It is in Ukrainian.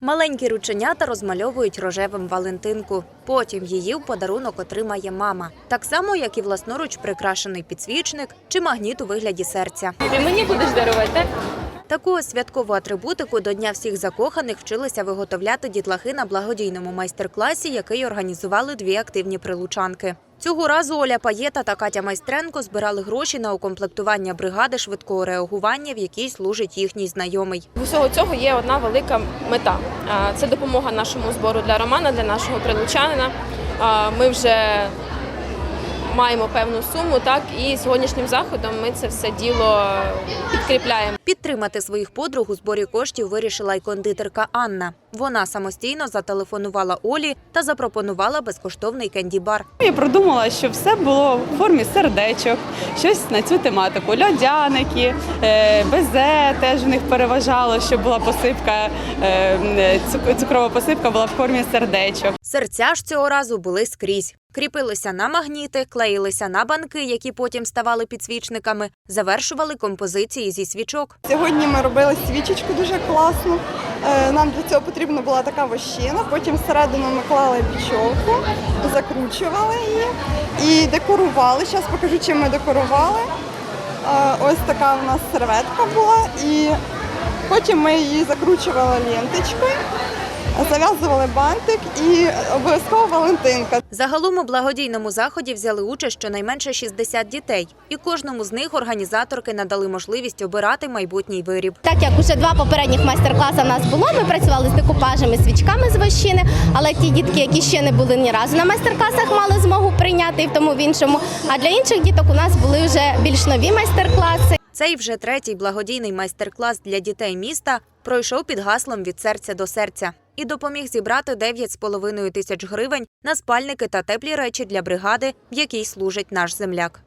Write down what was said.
Маленькі рученята розмальовують рожевим Валентинку. Потім її в подарунок отримає мама. Так само, як і власноруч прикрашений підсвічник чи магніт у вигляді серця. Ти мені будеш дарувати, так? Таку святкову атрибутику до Дня всіх закоханих вчилися виготовляти дітлахи на благодійному майстер-класі, який організували дві активні прилучанки. Цього разу Оля Паєта та Катя Майстренко збирали гроші на укомплектування бригади швидкого реагування, в якій служить їхній знайомий. У усього цього є одна велика мета. Це допомога нашому збору для Романа, для нашого прилучанина. Ми вже маємо певну суму, так і сьогоднішнім заходом ми це все діло підкріпляємо. Підтримати своїх подруг у зборі коштів вирішила й кондитерка Анна. Вона самостійно зателефонувала Олі та запропонувала безкоштовний кенді-бар. Я продумала, щоб все було в формі сердечок, щось на цю тематику. Льодяники, е, безе теж в них переважало, щоб була посипка, е, цукрова посипка була в формі сердечок. Серця ж цього разу були скрізь. Кріпилися на магніти, клеїлися на банки, які потім ставали підсвічниками, завершували композиції зі свічок. Сьогодні ми робили свічечку дуже класну. Е, Нам для цього потрібна була така вощина. Потім всередину ми клали бічовку, закручували її і декорували. Зараз покажу, чим ми декорували. Е, Ось така у нас серветка була, і потім ми її закручували ленточкою, зав'язували бантик і обов'язково Валентинка. Загалом у благодійному заході взяли участь щонайменше 60 дітей, і кожному з них організаторки надали можливість обирати майбутній виріб. Так як уже два попередніх майстер-класи в нас було, ми працювали з декупажами, свічками з вощини, але ті дітки, які ще не були ні разу на майстер-класах, мали змогу прийняти і в тому в іншому. А для інших діток у нас були вже більш нові майстер-класи. Цей вже третій благодійний майстер-клас для дітей міста пройшов під гаслом від серця до серця і допоміг зібрати 9,5 тисяч гривень на спальники та теплі речі для бригади, в якій служить наш земляк.